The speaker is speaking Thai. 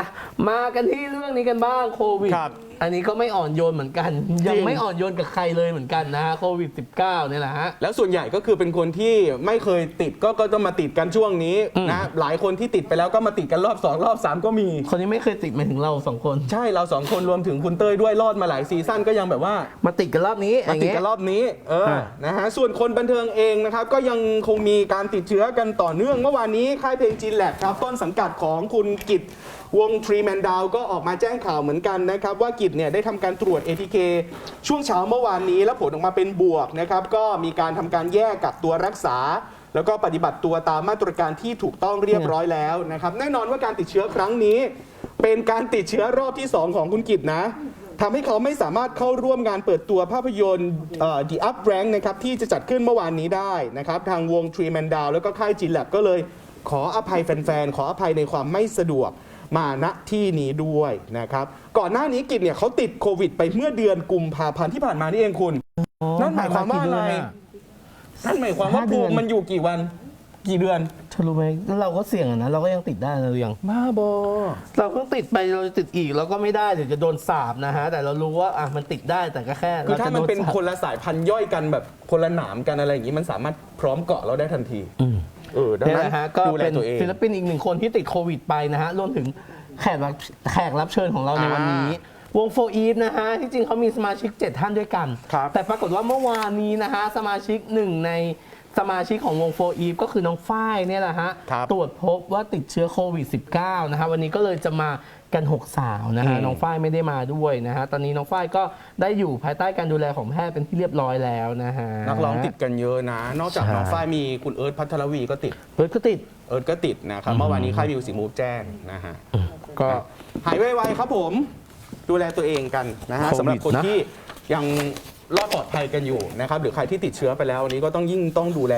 อะมากันที่เรื่องนี้กันบ้างโควิด ครับอันนี้ก็ไม่อ่อนโยนเหมือนกันยังไม่อ่อนโยนกับใครเลยเหมือนกันนะฮะโควิด -19 เนี่ยแหละฮะ แล้วส่วนใหญ่ก็คือเป็นคนที่ไม่เคยติดก็ก็ต้องมาติดกันช่วงนี้อืม นะหลายคนที่ติดไปแล้วก็มาติดกันรอบ 2 รอบ 3 ก็มี คนนี้ไม่เคยติดมาถึงเราสองคน ใช่เราสองคนรวมถึงคุณเต้ยด้วยรอดมาหลายซีซั่นก็ยังแบบว่า มาติดกันรอบนี้อมาย่างติดเงี้ย กันรอบนี้เอออะนะฮะส่วนคนบันเทิงเองนะครับ ก็ยังคงมีการติดเชื้อกันต่อเนื่อง เมื่อวานนี้ค่ายเพลงจีนแลบครับ ต้นสังกัดของคุณกิตวงทรีแมนดาวก็ออกมาแจ้งข่าวเหมือนกันนะครับ ว่ากิจเนี่ยได้ทำการตรวจ ATK ช่วงเช้าเมื่อวานนี้ แล้วผลออกมาเป็นบวกนะครับก็มีการทำการแยกกักตัวรักษา แล้วก็ปฏิบัติตัวตามมาตรการที่ถูกต้องเรียบร้อยแล้วนะครับแน่นอนว่าการติดเชื้อครั้งนี้ เป็นการติดเชื้อรอบที่ 2 ของคุณกิตนะทำให้เขาไม่สามารถเข้าร่วมงานเปิดตัวภาพยนตร์ The Up Rank นะครับที่จะจัดขึ้นเมื่อวานนี้ได้นะครับทางวง Tree Man Down แล้วก็ค่ายจีนแลบก็เลยขออภัยแฟนๆ ขออภัยในความไม่สะดวก มาณที่นี้ด้วยนะครับ ก่อนหน้านี้กิจเนี่ยเขาติดโควิด ไปเมื่อเดือนกุมภาพันธ์ที่ผ่านมานี่เองคุณนั่นหมายความว่าอะไรนั่นหมายความว่าห้าเดืภูอนมิมันอยู่กี่วัน กี่เดือนเธอรู้ไหมแล้วเราก็เสี่ยงอะนะ เราก็ยังติดได้นะหรือยังบ้าบอ เราเพิ่งติดไปเราจะติดอีกเราก็ไม่ได้เดี๋ยวจะโดนสาบนะฮะ แต่เรารู้ว่าอะมันติดได้แต่ก็แค่คือถ้าจะมันโดเป็นสาบคนละสายพันธุ์ย่อยกันแบบคนละหนามกันอะไรอย่างนี้มันสามารถพร้อมเกาะเราได้ทันที อืม เออดังเนี่ยนั้นนะฮะก็ดูแลเป็นตัวเอง ศิลปินอีกหนึ่งคนที่ติดโควิดไปนะฮะรวมถึงแขกรับแขกรับเชิญของเราในวันนี้ วงโฟอีฟนะฮะที่จริงเขามีสมาชิก 7 ท่านด้วยกัน ครับแต่ปรากฏว่าเมื่อวานนี้นะฮะสมาชิกหนึ่งใน สมาชิกของวงโฟอีฟก็คือน้องฝ้ายเนี่ยแหละฮะ ครับตรวจพบว่าติดเชื้อโควิด -19 นะฮะวันนี้ก็เลยจะมากัน 6 สาวนะฮะ อืม น้องฝ้ายไม่ได้มาด้วยนะฮะ ตอนนี้น้องฝ้ายก็ได้อยู่ภายใต้การดูแลของแพทย์เป็นที่เรียบร้อยแล้วนะฮะนักร้องติดกันเยอะนะ นอกจากใช่ น้องฝ้ายมีคุณเอิร์ธพัทรวีก็ติดเฮ้ยก็ติดเอิร์ธก็ติดนะครับ เมื่อวานนี้ค่ายมิวสิมูฟแจ้งนะฮะก็ หายไวๆครับผม ดูแลตัวเองกันนะฮะโควิดสำหรับคนนะ ที่ยัง รอดปลอดภัยกันอยู่นะครับหรือใครที่ติดเชื้อไปแล้ววันนี้ก็ต้องยิ่งต้องดูแล